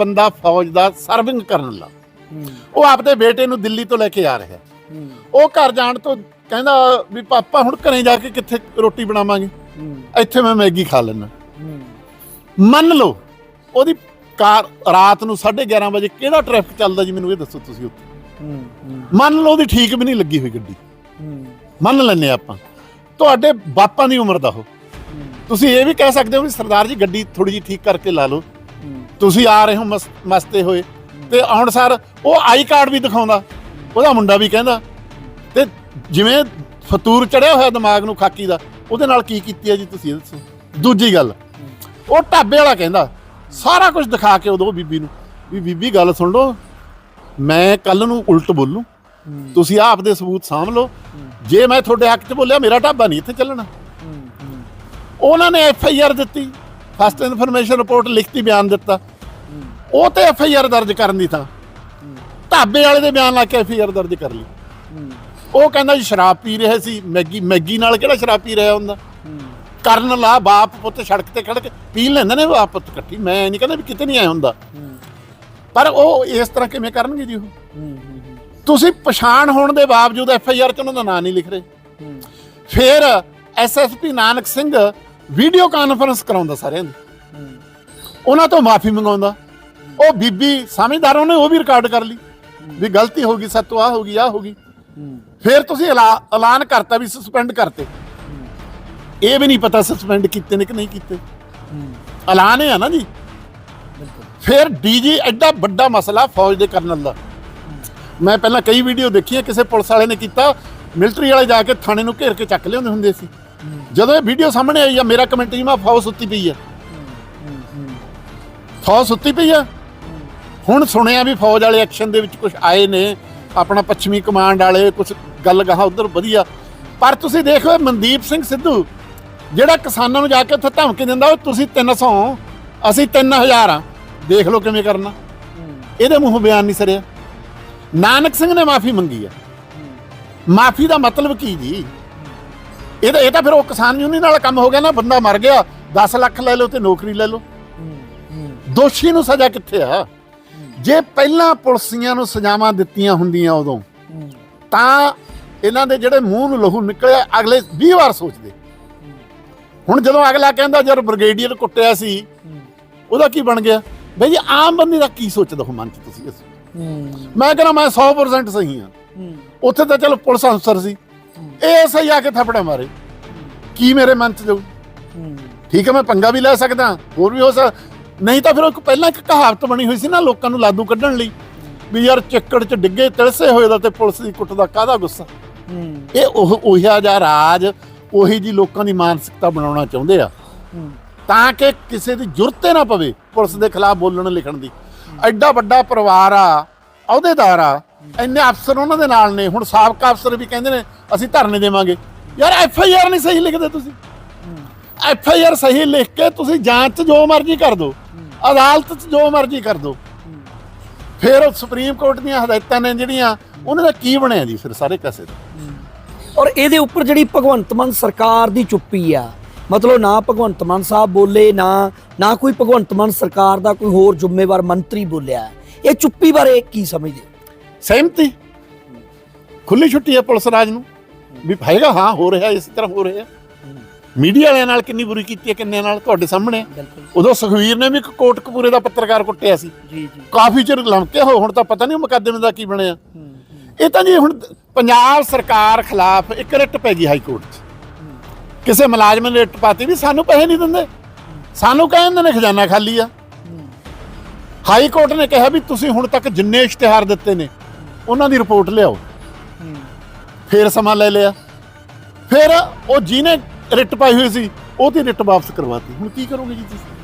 ਬੰਦਾ ਫੌਜ ਦਾ ਸਰਵਿੰਗ ਕਰਨ ਲਾ ਉਹ ਆਪਦੇ ਬੇਟੇ ਨੂੰ ਦਿੱਲੀ ਤੋਂ ਲੈ ਕੇ ਆ ਰਿਹਾ। ਉਹ ਘਰ ਜਾਣ ਤੋਂ ਕਹਿੰਦਾ ਵੀ ਪਾਪਾ ਹੁਣ ਘਰੇ ਜਾ ਕੇ ਕਿੱਥੇ ਰੋਟੀ ਬਣਾਵਾਂਗੇ? ਇੱਥੇ ਮੈਂ ਮੈਗੀ ਖਾ ਲੈਣਾ ਮੰਨ ਲਓ ਉਹਦੀ ਕਾਰ ਰਾਤ ਨੂੰ 11:30 ਵਜੇ ਕਿਹੜਾ ਟ੍ਰੈਫਿਕ ਚੱਲਦਾ ਜੀ ਮੈਨੂੰ ਇਹ ਦੱਸੋ ਤੁਸੀਂ ਉੱਥੇ। ਮੰਨ ਲਓ ਉਹਦੀ ਠੀਕ ਵੀ ਨਹੀਂ ਲੱਗੀ ਹੋਈ ਗੱਡੀ। ਮੰਨ ਲੈਨੇ ਆਪਾਂ। ਤੁਹਾਡੇ ਬਾਪਾਂ ਦੀ ਉਮਰ ਦਾ ਉਹ। ਤੁਸੀਂ ਇਹ ਵੀ ਕਹਿ ਸਕਦੇ ਹੋ ਵੀ ਸਰਦਾਰ ਜੀ ਗੱਡੀ ਥੋੜੀ ਜਿਹੀ ਠੀਕ ਕਰਕੇ ਲਾ ਲਓ। ਤੁਸੀਂ ਆ ਰਹੇ ਹੋ ਮਸ- ਮਸਤੇ ਹੋਏ। ਤੇ ਆਉਣ ਸਰ, ਉਹ ਆਈ ਕਾਰਡ ਵੀ ਦਿਖਾਉਂਦਾ। ਉਹਦਾ ਮੁੰਡਾ ਵੀ ਕਹਿੰਦਾ। ਤੇ ਜਿਵੇਂ ਫਤੂਰ ਚੜਿਆ ਹੋਇਆ ਦਿਮਾਗ ਨੂੰ ਖਾਕੀ ਦਾ, ਉਹਦੇ ਨਾਲ ਕੀ ਕੀਤੀ ਹੈ ਜੀ ਤੁਸੀਂ ਇਹ ਦੱਸੋ। ਦੂਜੀ ਗੱਲ, ਉਹ ਢਾਬੇ ਵਾਲਾ ਕਹਿੰਦਾ, ਸਾਰਾ ਕੁਝ ਦਿਖਾ ਕੇ ਉਦੋਂ ਬੀਬੀ ਨੂੰ, ਵੀ ਬੀਬੀ ਗੱਲ ਸੁਣ ਲਓ, ਮੈਂ ਕੱਲ ਨੂੰ ਉਲਟ ਬੋਲੂ। ਤੁਸੀਂ ਆਪ ਦੇ ਸਬੂਤ ਸਾਂਭ ਲਓ। ਜੇ ਮੈਂ ਤੁਹਾਡੇ ਹੱਕ 'ਚ ਬੋਲਿਆ, ਮੇਰਾ ਢਾਬਾ ਨਹੀਂ ਇੱਥੇ ਚੱਲਣਾ। ਉਹਨਾਂ ਨੇ ਐਫ ਆਈ ਆਰ ਦਿੱਤੀ। ਫਸਟ ਇਨਫੋਰਮੇਸ਼ਨ ਰਿਪੋਰਟ ਲਿਖਤੀ ਬਿਆਨ ਦਿੱਤਾ। ਉਹ ਤੇ ਐਫ ਆਈ ਆਰ ਦਰਜ ਕਰਨ ਦੀ ਥਾਂ। ਢਾਬੇ ਵਾਲੇ ਦੇ ਬਿਆਨ ਲਾ ਕੇ ਐਫ ਆਈ ਆਰ ਦਰਜ ਕਰ ਲਈ। ਉਹ ਕਹਿੰਦਾ ਜੀ ਸ਼ਰਾਬ ਪੀ ਰਿਹਾ ਸੀ। ਮੈਗੀ ਮੈਗੀ ਨਾਲ ਕਿਹੜਾ ਸ਼ਰਾਬ ਪੀ ਰਿਹਾ ਹੁੰਦਾ? ਕਰਨ ਲਾ ਬਾਪ ਪੁੱਤ ਸੜਕ ਤੇ ਖੜ ਕੇ ਪੀ ਲੈਂਦੇ ਨੇ ਬਾਪ ਪੁੱਤ ਇਕੱਠੀ। ਮੈਂ ਨਹੀਂ ਕਹਿੰਦਾ ਵੀ ਕਿਤੇ ਨਹੀਂ ਆਇਆ ਹੁੰਦਾ। ਪਰ ਉਹ ਇਸ ਤਰ੍ਹਾਂ ਕਿਵੇਂ ਕਰਨਗੇ ਜੀ ਉਹ? ਤੁਸੀਂ ਪਛਾਣ ਹੋਣ ਦੇ ਬਾਵਜੂਦ ਐਫ ਆਈ ਆਰ 'ਚ ਉਹਨਾਂ ਦਾ ਨਾਂ ਨਹੀਂ ਲਿਖ ਰਹੇ। ਫਿਰ SSP Nanak Singh video conference ਕਰਾਉਂਦਾ ਸਾਰਿਆਂ ਦੀ ਉਹਨਾਂ ਤੋਂ ਮਾਫੀ ਮੰਗਾਉਂਦਾ। ਉਹ ਬੀਬੀ ਸਮਝਦਾਰ ਉਹਨੇ ਉਹ ਵੀ ਰਿਕਾਰਡ ਕਰ ਲਈ ਵੀ ਗਲਤੀ ਹੋ ਗਈ, ਸਤੋ ਆ ਹੋ ਗਈ ਆ ਹੋ ਗਈ। ਫਿਰ ਤੁਸੀਂ ਐਲਾ- ਐਲਾਨ ਕਰਤਾ ਵੀ ਸਸਪੈਂਡ ਕਰਤੇ। ਇਹ ਵੀ ਨਹੀਂ ਪਤਾ ਸਸਪੈਂਡ ਕੀਤੇ ਨੇ ਕਿ ਨਹੀਂ ਕੀਤੇ। ਐਲਾਨ ਹੈ ਨਾ ਜੀ। ਫਿਰ ਡੀਜੀ ਐਡਾ ਵੱਡਾ ਮਸਲਾ ਫੌਜ ਦੇ ਕਰਨਲ ਦਾ। ਮੈਂ ਪਹਿਲਾਂ ਕਈ ਵੀਡੀਓ ਦੇਖੀਆਂ, ਕਿਸੇ ਪੁਲਿਸ ਵਾਲੇ ਨੇ ਕੀਤਾ, ਮਿਲਟਰੀ ਵਾਲੇ ਜਾ ਕੇ ਥਾਣੇ ਨੂੰ ਘੇਰ ਕੇ ਚੱਕ ਲਿਆਉਂਦੇ ਹੁੰਦੇ ਸੀ। ਜਦੋਂ ਇਹ ਵੀਡੀਓ ਸਾਹਮਣੇ ਆਈ ਆ, ਮੇਰਾ ਕਮੈਂਟ ਜੀ, ਮੈਂ ਫੌਜ ਸੁੱਤੀ ਪਈ ਆ। ਫੌਜ ਸੁੱਤੀ ਪਈ ਆ। ਹੁਣ ਸੁਣਿਆ ਵੀ ਫੌਜ ਵਾਲੇ ਐਕਸ਼ਨ ਦੇ ਵਿੱਚ ਕੁਝ ਆਏ ਨੇ, ਆਪਣਾ ਪੱਛਮੀ ਕਮਾਂਡ ਵਾਲੇ ਕੁਝ ਗੱਲ ਗਾਹਾਂ ਉਧਰ ਵਧੀਆ। ਪਰ ਤੁਸੀਂ ਦੇਖੋ ਮਨਦੀਪ ਸਿੰਘ ਸਿੱਧੂ, ਜਿਹੜਾ ਕਿਸਾਨਾਂ ਨੂੰ ਜਾ ਕੇ ਉੱਥੇ ਧਮਕੀ ਦਿੰਦਾ, ਉਹ ਤੁਸੀਂ 300 ਅਸੀਂ 3000 ਆ। ਦੇਖ ਲਓ ਕਿਵੇਂ ਕਰਨਾ। ਇਹਦੇ ਮੂੰਹੋਂ ਬਿਆਨ ਨਹੀਂ ਸਰਿਆ। ਨਾਨਕ ਸਿੰਘ ਨੇ ਮਾਫੀ ਮੰਗੀ ਆ। ਮਾਫੀ ਦਾ ਮਤਲਬ ਕੀ ਜੀ? ਇਹ ਤਾਂ ਇਹ ਤਾਂ ਫਿਰ ਉਹ ਕਿਸਾਨ ਯੂਨੀਅਨ ਨਾਲ ਕੰਮ ਹੋ ਗਿਆ ਨਾ ਬੰਦਾ ਮਰ ਗਿਆ 10 ਲੱਖ ਲੈ ਲਓ ਤੇ ਨੌਕਰੀ ਲੈ ਲਓ। ਦੋਸ਼ੀ ਨੂੰ ਸਜ਼ਾ ਕਿੱਥੇ ਆ? ਜੇ ਪਹਿਲਾਂ ਪੁਲਸੀਆਂ ਨੂੰ ਸਜ਼ਾਵਾਂ ਦਿੱਤੀਆਂ ਹੁੰਦੀਆਂ ਉਦੋਂ ਤਾਂ ਇਹਨਾਂ ਦੇ ਜਿਹੜੇ ਮੂੰਹ ਨੂੰ ਲਹੂ ਨਿਕਲਿਆ ਅਗਲੇ 20 ਵਾਰ ਸੋਚਦੇ। ਹੁਣ ਜਦੋਂ ਅਗਲਾ ਕਹਿੰਦਾ ਜਦ ਬ੍ਰਿਗੇਡੀਅਰ ਕੁੱਟਿਆ ਸੀ ਉਹਦਾ ਕੀ ਬਣ ਗਿਆ? ਬਈ ਆਮ ਬੰਦੇ ਦਾ ਕੀ ਸੋਚਦਾ ਹੋ ਮਨ ਚ ਤੁਸੀਂ ਮੈਂ ਕਹਿੰਦਾ ਮੈਂ 100% ਸਹੀ ਹਾਂ। ਉੱਥੇ ਤਾਂ ਚਲੋ ਪੁਲਿਸ ਅਫਸਰ ਸੀ। ਇਹ ਸਹੀ ਆ ਕੇ ਥੱਪੜਾ ਮਾਰੇ। ਕੀ ਮੇਰੇ ਮਨ ਚ ਜਾਊ? ਠੀਕ ਹੈ, ਮੈਂ ਪੰਗਾ ਵੀ ਲੈ ਸਕਦਾ, ਹੋਰ ਵੀ ਹੋ ਸਕਦਾ। ਨਹੀਂ ਤਾਂ ਫਿਰ ਉਹ ਪਹਿਲਾਂ ਇੱਕ ਕਹਾਵਤ ਬਣੀ ਹੋਈ ਸੀ ਨਾ ਲੋਕਾਂ ਨੂੰ ਲਾਦੂ ਕੱਢਣ ਲਈ, ਵੀ ਯਾਰ ਚੱਕੜ ਚ ਡਿੱਗੇ, ਤਿਲਸੇ ਹੋਏ ਦਾ ਤੇ ਪੁਲਿਸ ਦੀ ਕੁੱਟ ਦਾ ਕਾਹਦਾ ਗੁੱਸਾ? ਇਹ ਉਹ ਉਹੀਆ ਜਿਹਾ ਰਾਜ, ਉਹੀ ਜੀ ਲੋਕਾਂ ਦੀ ਮਾਨਸਿਕਤਾ ਬਣਾਉਣਾ ਚਾਹੁੰਦੇ ਆ। ਤਾਂ ਕਿ ਕਿਸੇ ਦੀ ਜ਼ਰੂਰਤ ਨਾ ਪਵੇ ਪੁਲਿਸ ਦੇ ਖਿਲਾਫ ਬੋਲਣ ਲਿਖਣ ਦੀ। ਐਡਾ ਵੱਡਾ ਪਰਿਵਾਰ ਆ, ਅਹੁਦੇਦਾਰ ਆ ਇੰਨੇ ਅਫਸਰ ਉਹਨਾਂ ਦੇ ਨਾਲ ਨੇ, ਹੁਣ ਸਾਬਕਾ ਅਫਸਰ ਵੀ ਕਹਿੰਦੇ ਨੇ, ਅਸੀਂ ਧਰਨੇ ਦੇਵਾਂਗੇ। ਯਾਰ ਐਫ ਆਈ ਆਰ ਨਹੀਂ ਸਹੀ ਲਿਖਦੇ ਤੁਸੀਂ। ਐਫ ਆਈ ਆਰ ਸਹੀ ਲਿਖ ਕੇ ਤੁਸੀਂ ਜਾਂਚ 'ਚ ਜੋ ਮਰਜ਼ੀ ਕਰ ਦਿਓ, ਅਦਾਲਤ 'ਚ ਜੋ ਮਰਜ਼ੀ ਕਰ ਦਿਓ। ਫਿਰ ਉਹ ਸੁਪਰੀਮ ਕੋਰਟ ਦੀਆਂ ਹਦਾਇਤਾਂ ਨੇ ਜਿਹੜੀਆਂ, ਉਹਨਾਂ ਦਾ ਕੀ ਬਣਿਆ ਜੀ ਫਿਰ ਸਾਰੇ ਕਸੇ ਦਾ? ਔਰ ਇਹਦੇ ਉੱਪਰ ਜਿਹੜੀ ਭਗਵੰਤ ਮਾਨ ਸਰਕਾਰ ਦੀ ਚੁੱਪੀ ਆ, ਮਤਲਬ ਨਾ ਭਗਵੰਤ ਮਾਨ ਸਾਹਿਬ ਬੋਲੇ, ਨਾ ਨਾ ਕੋਈ ਭਗਵੰਤ ਮਾਨ ਸਰਕਾਰ ਦਾ ਕੋਈ ਹੋਰ ਜ਼ਿੰਮੇਵਾਰ ਮੰਤਰੀ ਬੋਲਿਆ, ਇਹ ਚੁੱਪੀ ਬਾਰੇ ਕੀ ਸਮਝਦੇ? ਸਹਿਮਤੀ? ਖੁੱਲੀ ਛੁੱਟੀ ਹੈ ਪੁਲਿਸ ਰਾਜ ਨੂੰ। ਵੀ ਹੈਗਾ ਹਾਂ ਹੋ ਰਿਹਾ ਇਸ ਤਰ੍ਹਾਂ ਹੋ ਰਿਹਾ। ਮੀਡੀਆ ਵਾਲਿਆਂ ਨਾਲ ਕਿੰਨੀ ਬੁਰੀ ਕੀਤੀ ਹੈ ਕਿੰਨੇ ਨਾਲ? ਤੁਹਾਡੇ ਸਾਹਮਣੇ। ਉਦੋਂ ਸੁਖਵੀਰ ਨੇ ਵੀ ਇੱਕ ਕੋਟਕਪੂਰੇ ਦਾ ਪੱਤਰਕਾਰ ਕੁੱਟਿਆ ਸੀ। ਜੀ ਜੀ। ਕਾਫੀ ਚਿਰ ਲੰਮਕੇ ਹੋ ਹੁਣ ਤਾਂ ਪਤਾ ਨਹੀਂ ਮੁਕੱਦਮੇ ਦਾ ਕੀ ਬਣਿਆ। ਇਹ ਤਾਂ ਜੀ ਹੁਣ ਪੰਜਾਬ ਸਰਕਾਰ ਖਿਲਾਫ ਇੱਕ ਰਿਟ ਪੈ ਗਈ ਹਾਈ ਕੋਰਟ 'ਚ। ਕਿਸੇ ਮੁਲਾਜ਼ਮ ਨੇ ਰਿਟ ਪਾਤੀ ਵੀ ਸਾਨੂੰ ਪੈਸੇ ਨਹੀਂ ਦਿੰਦੇ। ਸਾਨੂੰ ਕਹਿੰਦੇ ਨੇ ਖਜ਼ਾਨਾ ਖਾਲੀ ਆ। ਹਾਈ ਕੋਰਟ ਨੇ ਕਿਹਾ ਵੀ ਤੁਸੀਂ ਹੁਣ ਤੱਕ ਜਿੰਨੇ ਇਸ਼ਤਿਹਾਰ ਦਿੱਤੇ ਨੇ ਉਹਨਾਂ ਦੀ ਰਿਪੋਰਟ ਲਿਆਓ। ਫੇਰ ਸਮਾਂ ਲੈ ਲਿਆ। ਫਿਰ ਉਹ ਜਿਹਨੇ ਰਿਟ ਪਾਈ ਹੋਈ ਸੀ ਉਹਦੀ ਰਿਟ ਵਾਪਸ ਕਰਵਾਤੀ। ਹੁਣ ਕੀ ਕਰੋਗੇ ਜੀ ਤੁਸੀਂ?